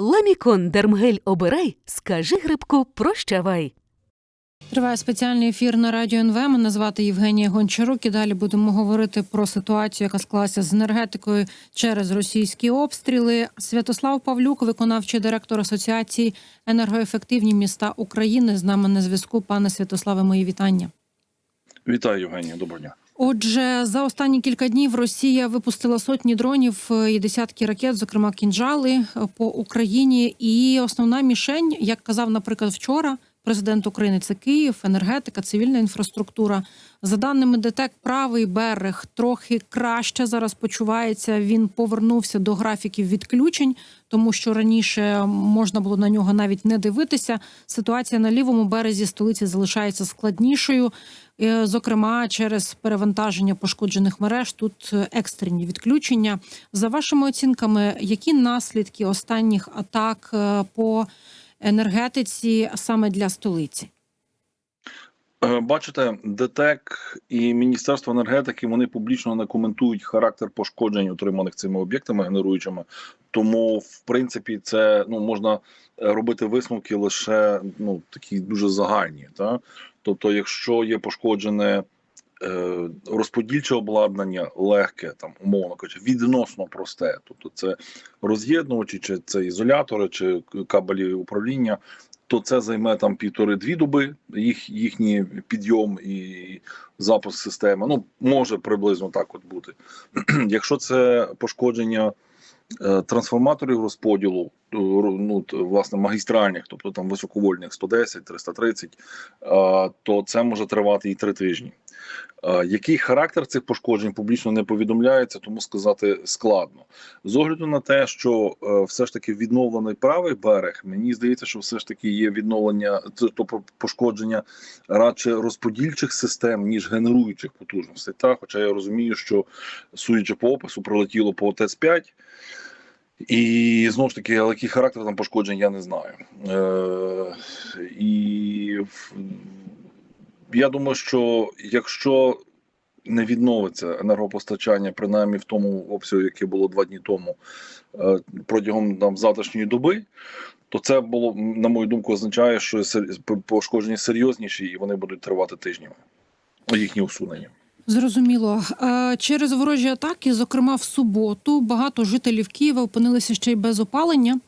Ламікон Дермгель обирай, скажи грибку прощавай. Триває спеціальний ефір на радіо НВ. Мене звати Євгенія Гончарук. І далі будемо говорити про ситуацію, яка склалася з енергетикою через російські обстріли. Святослав Павлюк, виконавчий директор Асоціації енергоефективні міста України. З нами на зв'язку. Пане Святославе, мої вітання. Вітаю, Євгенія. Доброго дня. Отже, за останні кілька днів Росія випустила сотні дронів е, і десятки ракет, зокрема кінжали е, по Україні. І основна мішень, як казав, наприклад, вчора. Президент України це Київ, енергетика, цивільна інфраструктура. За даними ДТЕК, правий берег трохи краще зараз почувається. Він повернувся до графіків відключень, тому що раніше можна було на нього навіть не дивитися. Ситуація на лівому березі столиці залишається складнішою. Зокрема, через перевантаження пошкоджених мереж тут е, екстрені відключення. За вашими оцінками, які наслідки останніх атак е, по енергетиці саме для столиці? Е, Бачите, ДТЕК і Міністерство енергетики вони публічно не коментують характер пошкоджень, отриманих цими об'єктами генеруючими. Тому, в принципі, це ну можна е, робити висновки лише ну такі дуже загальні. Та? Тобто, якщо є пошкоджене е, розподільче обладнання, легке, там умовно кажучи, відносно просте, тобто це роз'єднувачі, чи це ізолятори, чи кабелі управління. То це займе там півтори-дві доби, їх їхній підйом і запуск системи. Ну може приблизно так от бути. Якщо це пошкодження трансформаторів розподілу, ну власне магістральних, тобто там високовольтних 110, 330, е, то це може тривати і три тижні. Е, Який характер цих пошкоджень публічно не повідомляється, тому сказати складно. З огляду на те, що е, все ж таки відновлений правий берег, мені здається, що все ж таки є відновлення т- то по- пошкодження радше розподільчих систем, ніж генеруючих потужностей. Та, хоча я розумію, що судячи по опису, прилетіло по ТЕЦ 5 і знову ж таки, але який характер там пошкоджень, я не знаю. Е, і я думаю, що якщо не відновиться енергопостачання, принаймні в тому обсязі, яке було два дні тому, е, протягом там, завтрашньої доби, то це було, на мою думку, означає, що пошкодження серйозніші і вони будуть тривати тижнями. Їхнє усунення. Зрозуміло. Через ворожі атаки, зокрема в суботу, багато жителів Києва опинилися ще й без опалення.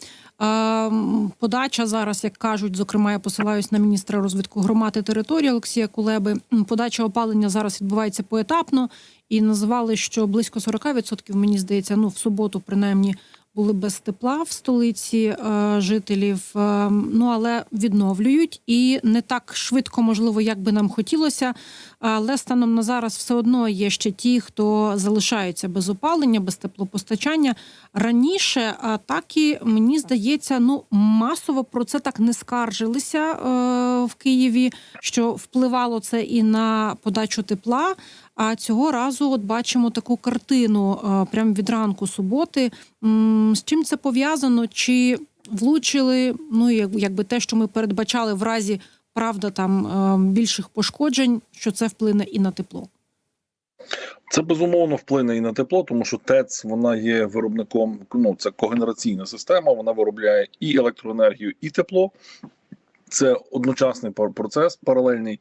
Подача зараз, як кажуть, зокрема, я посилаюсь на міністра розвитку громад і території Олексія Кулеби. Подача опалення зараз відбувається поетапно і називали, що близько 40%, мені здається, ну в суботу, принаймні, були без тепла в столиці е, жителів. Е, ну але відновлюють і не так швидко, можливо, як би нам хотілося. Але станом на зараз все одно є ще ті, хто залишаються без опалення, без теплопостачання. Раніше атаки, мені здається, ну масово про це так не скаржилися е, в Києві, що впливало це і на подачу тепла. А цього разу, от бачимо таку картину е, прямо від ранку суботи. З чим це пов'язано? Чи влучили? Ну якби те, що ми передбачали в разі правда там е, більших пошкоджень, що це вплине і на тепло. Це безумовно вплине і на тепло, тому що ТЕЦ вона є виробником. Ну це когенераційна система. Вона виробляє і електроенергію, і тепло. Це одночасний процес паралельний.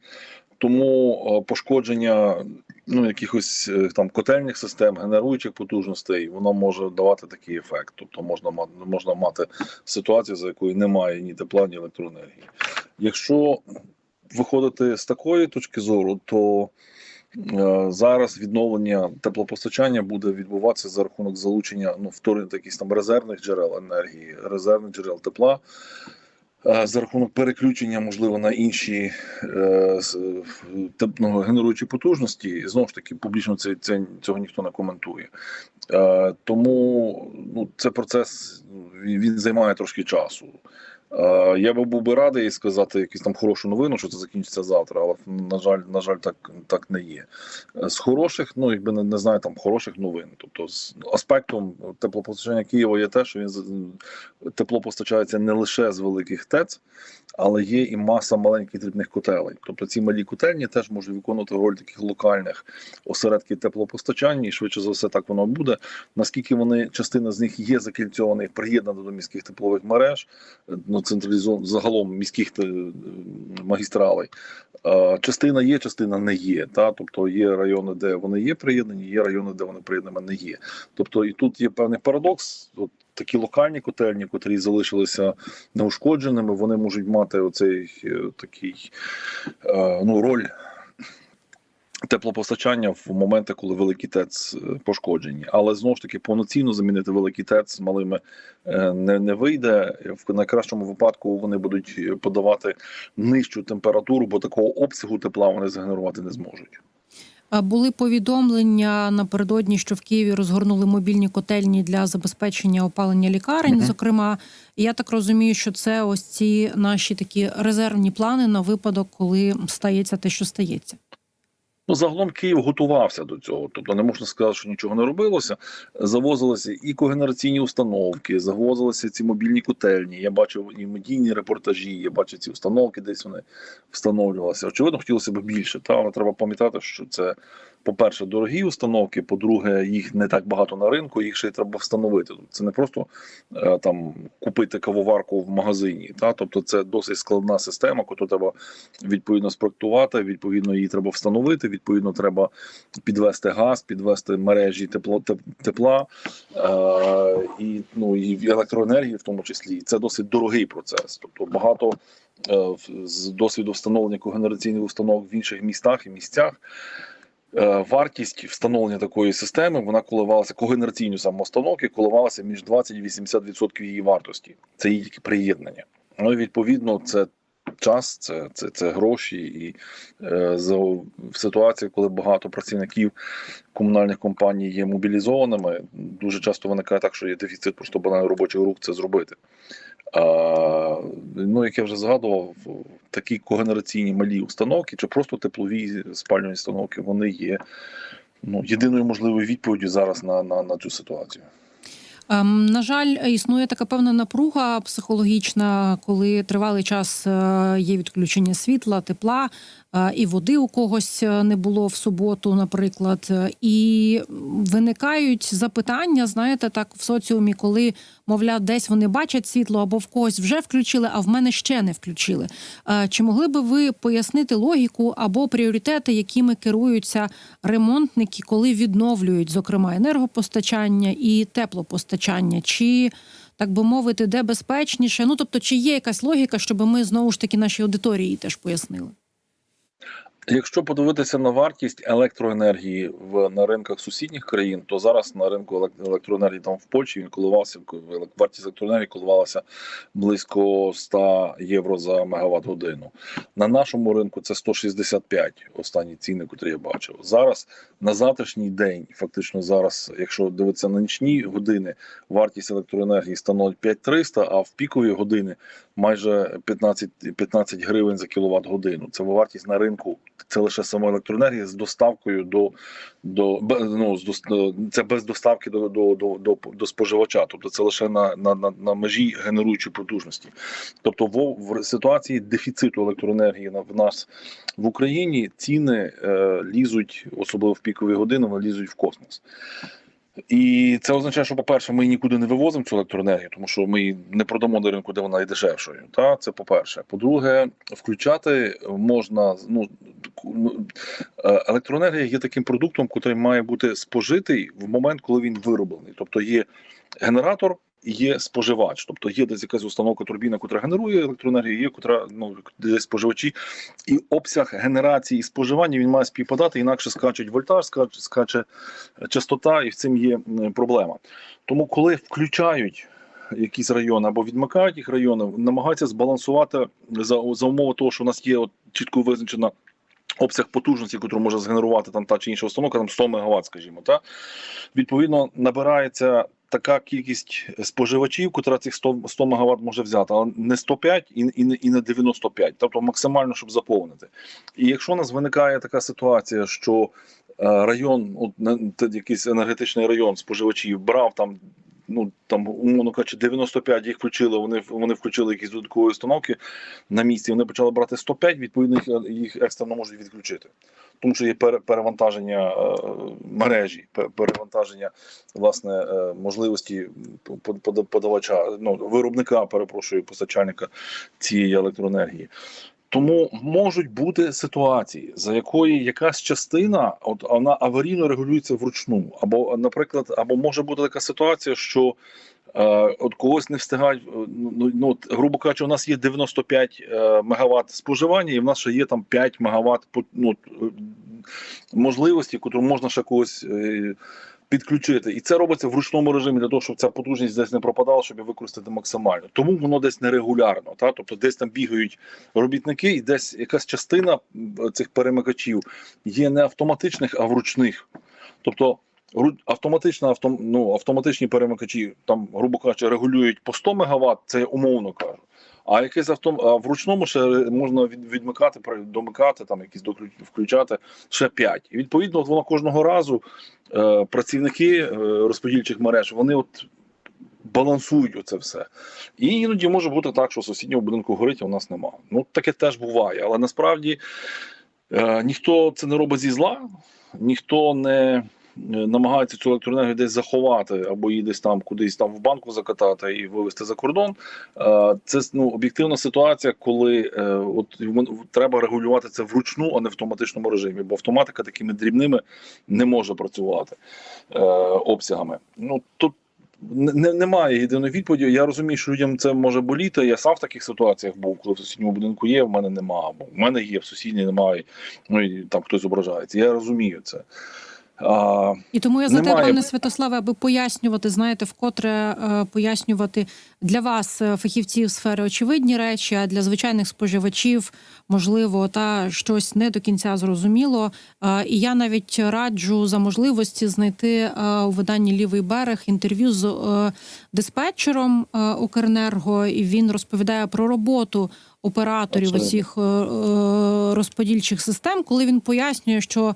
Тому е, пошкодження ну якихось е, там котельних систем, генеруючих потужностей, воно може давати такий ефект. Тобто можна можна мати ситуацію, за якою немає ні тепла, ні електроенергії. Якщо виходити з такої точки зору, то Е, Зараз відновлення теплопостачання буде відбуватися за рахунок залучення ну вторинних якісь там резервних джерел енергії, резервних джерел тепла, за рахунок переключення, можливо, на інші е, ну, генеруючі потужності. Знову ж таки, публічно це, це цього ніхто не коментує. Тому ну, це процес він займає трошки часу. Е, Я би був би радий сказати якусь там хорошу новину, що це закінчиться завтра, але на жаль, на жаль, так, так не є. Е, З хороших, ну якби не, не знаю, там хороших новин. Тобто, з аспектом теплопостачання Києва є те, що він тепло постачається не лише з великих ТЕЦ, але є і маса маленьких дрібних котелей. Тобто ці малі котельні теж можуть виконувати роль таких локальних осередків теплопостачання, і швидше за все так воно буде. Наскільки вони частина з них є закільцьованих, приєднана до міських теплових мереж, е, ну централізовано загалом міських е, магістралей. Частина є, частина не є. Та тобто є райони, де вони є приєднані, є райони, де вони приєднані не є. Тобто, і тут є певний парадокс. От такі локальні котельні, котрі залишилися неушкодженими, вони можуть мати оцей е, такий е, ну, роль. Теплопостачання в моменти, коли великі ТЕЦ е, пошкоджені, але знову ж таки повноцінно замінити великий ТЕЦ малими е, не, не вийде. В найкращому випадку вони будуть подавати нижчу температуру, бо такого обсягу тепла вони згенерувати не зможуть. Були повідомлення напередодні, що в Києві розгорнули мобільні котельні для забезпечення опалення лікарень. Мгм. Зокрема, я так розумію, що це ось ці наші такі резервні плани на випадок, коли стається те, що стається. Ну, загалом Київ готувався до цього. Тобто не можна сказати, що нічого не робилося. Завозилися і когенераційні установки, завозилися ці мобільні котельні. Я бачив і медійні репортажі, я бачив ці установки, десь вони встановлювалися. Очевидно, хотілося б більше. Та але треба пам'ятати, що це, по-перше, дорогі установки. По-друге, їх не так багато на ринку, їх ще й треба встановити. Тобто Це не просто е, там купити кавоварку в магазині. Та тобто, це досить складна система, яку треба відповідно спроектувати. Відповідно, її треба встановити. Відповідно, треба підвести газ, підвести мережі тепло тепла е, і ну і електроенергії, в тому числі. Це досить дорогий процес. Тобто багато е, з досвіду встановлення когенераційних установок в інших містах і місцях. Е, Вартість встановлення такої системи вона коливалася когенераційні саме установки, коливалася між 20 і 80% її вартості. Це її тільки приєднання. Ну і відповідно, це час, це, це, це гроші, і е, в ситуації, коли багато працівників комунальних компаній є мобілізованими, дуже часто виникає так, що є дефіцит просто банально робочих рук це зробити. Ну, як я вже згадував, такі когенераційні малі установки чи просто теплові спалювальні установки, вони є ну, єдиною можливою відповіддю зараз на, на, на цю ситуацію. Ем, На жаль, існує така певна напруга психологічна, коли тривалий час е, є відключення світла, тепла і води у когось е, не було в суботу, наприклад. Е, І виникають запитання, знаєте, так в соціумі, коли мовляв, десь вони бачать світло або в когось вже включили, а в мене ще не включили. Е, Чи могли би ви пояснити логіку або пріоритети, якими керуються ремонтники, коли відновлюють, зокрема, енергопостачання і теплопостачання? Чи так би мовити, де безпечніше? Ну тобто, чи є якась логіка, щоб ми знову ж таки нашій аудиторії теж пояснили? Якщо подивитися на вартість електроенергії в на ринках сусідніх країн, то зараз на ринку елек- електроенергії там в Польщі він коливався вартість електроенергії коливалася близько 100 євро за мегаватт годину. На нашому ринку це 165 останні ціни, котрі я бачив. Зараз на завтрашній день, фактично зараз, якщо дивитися на нічні години, вартість електроенергії становить 5300, а в пікові години майже 15, 15 гривень за кіловат годину. Це вартість на ринку. Це лише сама електроенергія з доставкою до, до ну, з до, це без доставки до, до, до, до, споживача. Тобто це лише на, на, на, на межі генеруючої потужності. Тобто, в, в ситуації дефіциту електроенергії в нас в Україні ціни е, лізуть, особливо в пікові години, вони лізуть в космос. І це означає, що, по-перше, ми нікуди не вивозимо цю електроенергію, тому що ми не продамо на ринку, де вона є дешевшою. Та це по-перше. По-друге, включати можна ну ну, е, електроенергія є таким продуктом, який має бути спожитий в момент, коли він вироблений. Тобто є генератор. Є споживач, тобто є десь якась установка турбіна, яка генерує електроенергію, є котра ну десь споживачі, і обсяг генерації і споживання він має співпадати, інакше скачуть вольтаж, скаче, скаче частота, і в цим є проблема. Тому, коли включають якісь райони або відмикають їх райони, намагаються збалансувати за, за умови того, що у нас є от чітко визначена. Обсяг потужності, яку може згенерувати там та чи інша установка, там 100 МВт, скажімо, та відповідно набирається така кількість споживачів, котра цих 100, 100 МВт може взяти, але не 105 і, і, і не 95, тобто максимально, щоб заповнити. І якщо у нас виникає така ситуація, що е, район, от якийсь енергетичний район споживачів брав там. Ну там умовно кажучи, 95 їх включили. Вони вони включили якісь додаткові установки на місці. Вони почали брати 105, Відповідно, їх, екстрено можуть відключити, тому що є перевантаження е, мережі, перевантаження власне е, можливості по- по- подавача, ну виробника, перепрошую, постачальника цієї електроенергії. Тому можуть бути ситуації, за якої якась частина, от вона аварійно регулюється вручну, або, наприклад, або може бути така ситуація, що е, от когось не встигають. е, Ну, ну от, грубо кажучи, у нас є 95 е, мегаватт споживання, і в нас ще є там 5 мегаватт ну, е, можливості, котру можна ще когось. е, Підключити, і це робиться в ручному режимі для того, щоб ця потужність десь не пропадала, щоб її використати максимально. Тому воно десь нерегулярно. Та тобто, десь там бігають робітники, і десь якась частина цих перемикачів є не автоматичних, а вручних. Тобто ру- автоматична автом, ну, автоматичні перемикачі, там, грубо кажучи, регулюють по 100 МВт, це я умовно кажу. А якийсь автом, а в ручному ще можна відмикати, домикати, там якісь включати ще 5. І відповідно, от воно кожного разу е, працівники е, розподільчих мереж вони от балансують оце все. І іноді може бути так, що в сусідньому будинку горить, а у нас нема. Ну таке теж буває, але насправді е, ніхто це не робить зі зла, ніхто не е, намагається цю електроенергію десь заховати або її десь там кудись там в банку закатати і вивезти за кордон. Е, Це ну, об'єктивна ситуація, коли е, от треба регулювати це вручну, а не в автоматичному режимі, бо автоматика такими дрібними не може працювати обсягами. Ну тут не- не, немає єдиної відповіді. Я розумію, що людям це може боліти. Я сам в таких ситуаціях був, коли в сусідньому будинку є, в мене немає, або в мене є, в сусідній немає. Ну і там хтось зображається. Я розумію це. А, І тому я за те, Немає. пане Святославе, аби пояснювати, знаєте, вкотре е, пояснювати для вас, е, фахівців сфери, очевидні речі, а для звичайних споживачів, можливо, та щось не до кінця зрозуміло. Е, І я навіть раджу за можливості знайти е, у виданні Лівий берег інтерв'ю з е, диспетчером е, Укренерго, і він розповідає про роботу операторів е, е, розподільчих систем, коли він пояснює, що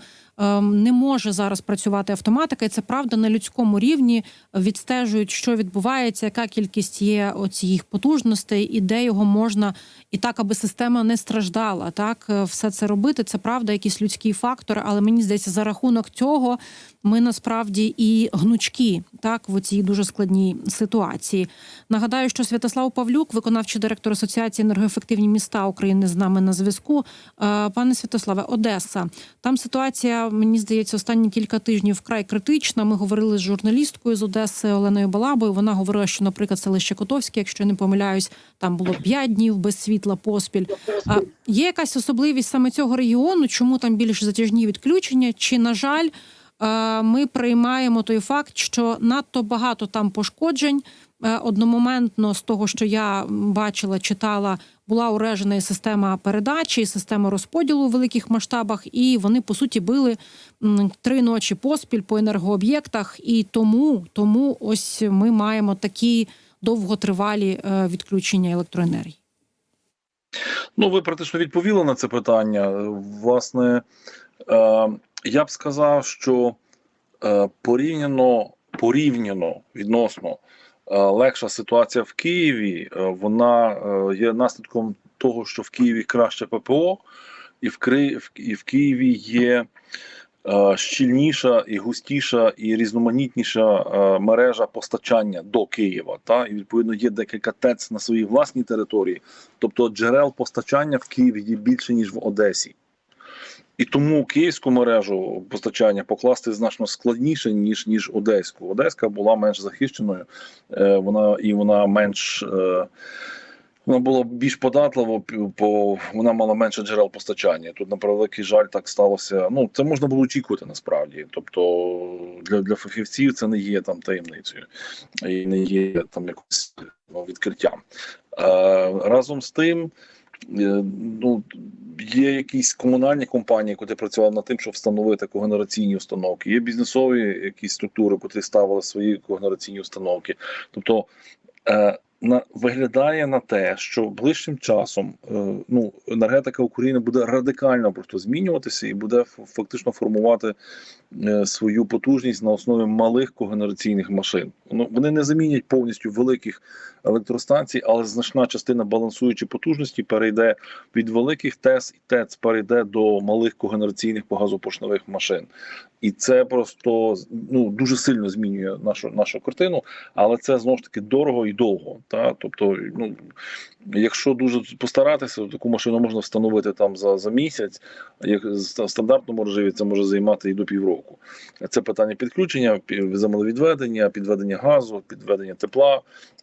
не може зараз працювати автоматика, і це правда на людському рівні відстежують, що відбувається, яка кількість є оці потужностей, і де його можна і так, аби система не страждала. Так, е, все це робити. Це правда, якийсь людський фактор, але мені здається, за рахунок цього ми насправді і гнучкі так в цій дуже складній ситуації. Нагадаю, що Святослав Павлюк, виконавчий директор Асоціації енергоефективні міста України, з нами на зв'язку. Е, Пане Святославе, Одеса. Там ситуація, мені здається, останні кілька тижнів вкрай критична. Ми говорили з журналісткою з Одеси Оленою Балабою. Вона говорила, що, наприклад, селище Котовське, якщо я не помиляюсь, там було 5 днів без світла поспіль. А є якась особливість саме цього регіону? Чому там більш затяжні відключення? Чи на жаль? е, Ми приймаємо той факт, що надто багато там пошкоджень. Е, Одномоментно з того, що я бачила, читала, була уражена і система передачі, і система розподілу у великих масштабах, і вони по суті били три ночі поспіль по енергооб'єктах. І тому, тому ось ми маємо такі довготривалі е, відключення електроенергії. Ну, ви практично відповіли на це питання. Власне, е, я б сказав, що е, порівняно, порівняно відносно легша ситуація в Києві, е, вона е, є наслідком того, що в Києві краще ППО, і в, Кри... і в Києві є е, щільніша і густіша і різноманітніша е, мережа постачання до Києва. Та? І відповідно є декілька ТЕЦ на своїй власній території. Тобто джерел постачання в Києві є більше, ніж в Одесі. І тому київську мережу постачання покласти значно складніше, ніж, ніж одеську. Одеська була менш захищеною, е, вона, і вона менш. Е, вона була більш податлива, бо вона мала менше джерел постачання. Тут, на превеликий жаль, так сталося. Ну, це можна було очікувати насправді. Тобто для, для фахівців це не є там таємницею і не є там якось ну, відкриттям. Е, разом з тим, ну, є якісь комунальні компанії, які працювали над тим, щоб встановити когенераційні установки. Є бізнесові якісь структури, які ставили свої когенераційні установки. Тобто е, на виглядає на те, що ближчим часом е, ну енергетика України буде радикально просто змінюватися і буде фактично формувати е, свою потужність на основі малих когенераційних машин. Ну вони не замінять повністю великих електростанцій, але значна частина балансуючої потужності перейде від великих ТЕС і ТЕЦ перейде до малих когенераційних погазопоршневих машин. І це просто ну дуже сильно змінює нашу нашу картину, але це знову ж таки дорого і довго. Та тобто, ну якщо дуже постаратися, то таку машину можна встановити там за, за місяць. Як в стандартному режимі це може займати і до півроку. Це питання підключення, пі- підведення газу, підведення тепла,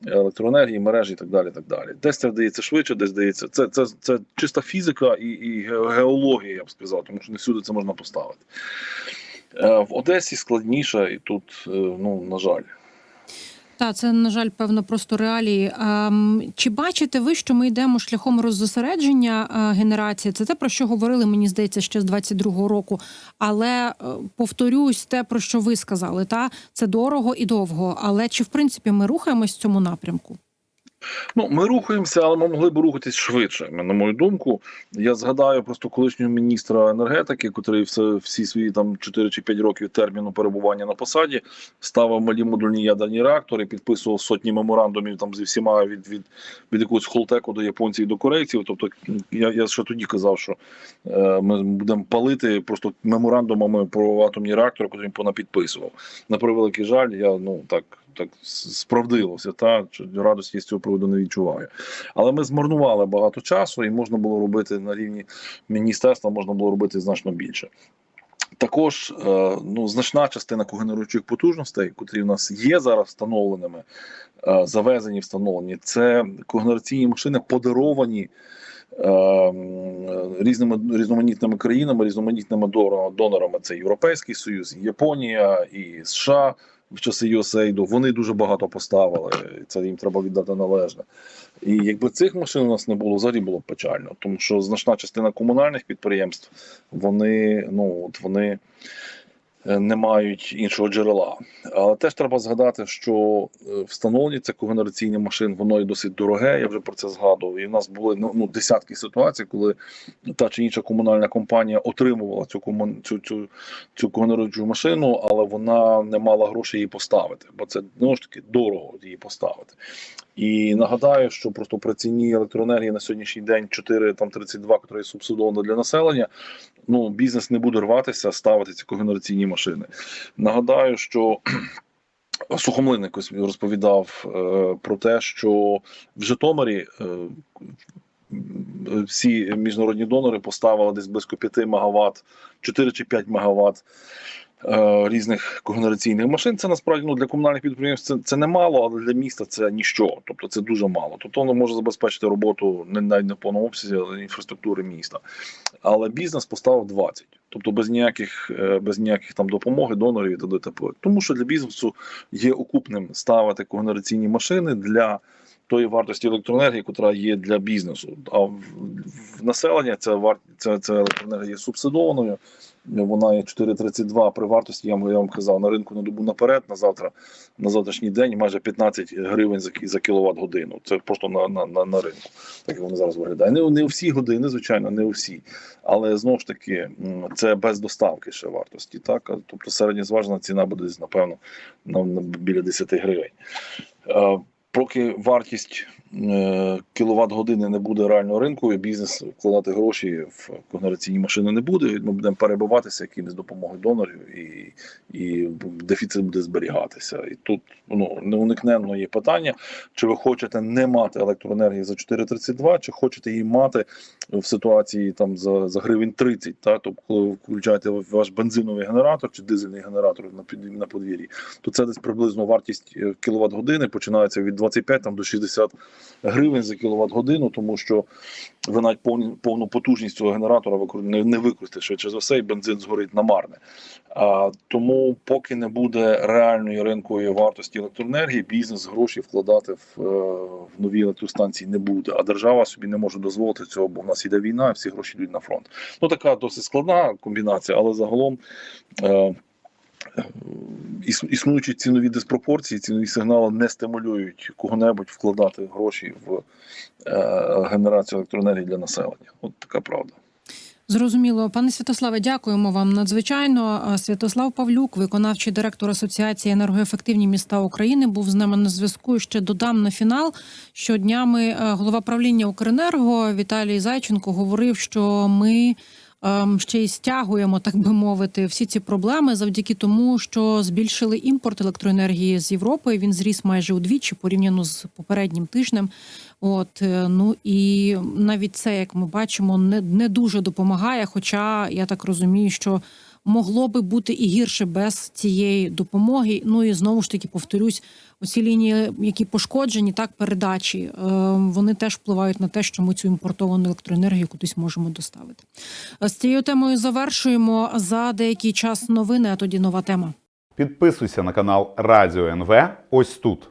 електроенергії, мережі і так далі. Так далі. Десь це вдається швидше, десь здається. Це, це, це чиста фізика і, і геологія, я б сказав, тому що не всюди це можна поставити. Е, В Одесі складніше, і тут, е, ну, на жаль. Та це на жаль, певно, просто реалії. Ем, чи бачите ви, що ми йдемо шляхом роззосередження е, генерації? Це те, про що говорили, мені здається, ще з 22-го року. Але е, повторюсь, те, про що ви сказали, та це дорого і довго. Але чи в принципі ми рухаємось в цьому напрямку? Ну, ми рухаємося, але ми могли б рухатись швидше. На мою думку, я згадаю просто колишнього міністра енергетики, котрий все всі свої там 4 чи 5 років терміну перебування на посаді ставив малі модульні ядерні реактори, підписував сотні меморандумів там зі всіма від від, від якогось холтеку до японців до корейців. Тобто я, я ще тоді казав, що е, ми будемо палити просто меморандумами про атомні реактори, котрі він понапідписував. На превеликий жаль, я ну так. Так справдилося, та радості з цього приводу не відчуваю. Але ми змарнували багато часу, і можна було робити на рівні міністерства, можна було робити значно більше. Також е, ну, значна частина когенеруючих потужностей, котрі в нас є зараз встановленими, е, завезені, встановлені, це когенераційні машини, подаровані е, різними різноманітними країнами, різноманітними донорами. Це Європейський Союз, Японія і США в часи USAID. Вони дуже багато поставили. Це їм треба віддати належне. І якби цих машин у нас не було, взагалі було б печально, тому що значна частина комунальних підприємств вони ну от вони не мають іншого джерела. Але теж треба згадати, що е, встановлення цих когенераційних машин воно і досить дороге. Я вже про це згадував. І в нас були ну, ну десятки ситуацій, коли та чи інша комунальна компанія отримувала цю комун... цю, цю, цю когенеруючу машину, але вона не мала грошей її поставити, бо це знову ж таки дорого її поставити. І нагадаю, що просто при ціні електроенергії на сьогоднішній день 4 там 32, яка є субсидована для населення. Ну бізнес не буде рватися ставити ці когенераційні машини. Нагадаю, що Сухомлин якось розповідав е, про те, що в Житомирі е, всі міжнародні донори поставили десь близько 5 МВт, 4 чи 5 МВт різних когенераційних машин. Це насправді ну, для комунальних підприємств це, це немало, але для міста це ніщо. Тобто це дуже мало. Тобто воно може забезпечити роботу не навіть не в повному обсязі але інфраструктури міста. Але бізнес поставив 20. Тобто без ніяких е, без ніяких там допомоги, донорів і т.д. Тому що для бізнесу є окупним ставити когенераційні машини для тої вартості електроенергії, яка є для бізнесу. А в, в населення ця варт це, це електроенергія є субсидованою. Вона є 4,32 при вартості. Я я вам казав на ринку на добу наперед, на завтра, на завтрашній день майже 15 гривень за, за кіловат годину. Це просто на, на, на, на ринку, так як воно зараз виглядає. Не, не всі години, звичайно, не всі. Але знову ж таки, це без доставки ще вартості. Так? Тобто середньозважена ціна буде напевно, на, на біля 10 гривень. Поки вартість кіловат години не буде реально ринковою, бізнес вкладати гроші в когенераційні машини не буде. Ми будемо перебиватися якимось допомогою донорів, і, і дефіцит буде зберігатися. І тут ну неуникненно є питання: чи ви хочете не мати електроенергії за 4,32, чи хочете її мати в ситуації там за, за гривень 30, та тобто, коли ви включаєте ваш бензиновий генератор чи дизельний генератор на під на подвір'ї, то це десь приблизно вартість кіловат години починається від 25 там до 60 гривень за кіловат годину, тому що ви навіть повну потужність цього генератора не, використаєте швидше за все, і бензин згорить намарне. А, тому, поки не буде реальної ринкової вартості електроенергії, бізнес гроші вкладати в, е, в нові електростанції не буде. А держава собі не може дозволити цього, бо в нас іде війна, і всі гроші йдуть на фронт. Ну така досить складна комбінація, але загалом. Е, Існуючі цінові диспропорції, цінові сигнали не стимулюють кого-небудь вкладати гроші в е, генерацію електроенергії для населення. От така правда. Зрозуміло, пане Святославе, дякуємо вам надзвичайно. Святослав Павлюк, виконавчий директор Асоціації енергоефективні міста України, був з нами на зв'язку. Ще додам на фінал, що днями е, голова правління Укренерго Віталій Зайченко говорив, що ми. Ем, Ще й стягуємо, так би мовити, всі ці проблеми завдяки тому, що збільшили імпорт електроенергії з Європи. Він зріс майже удвічі порівняно з попереднім тижнем. От е, ну і навіть це, як ми бачимо, не, не дуже допомагає. Хоча я так розумію, що могло би бути і гірше без цієї допомоги. Ну і знову ж таки повторюсь, оці лінії, які пошкоджені, так передачі, е, вони теж впливають на те, що ми цю імпортовану електроенергію кудись можемо доставити. Е, З цією темою завершуємо за деякий час новини. А тоді нова тема. Підписуйся на канал Радіо НВ ось тут.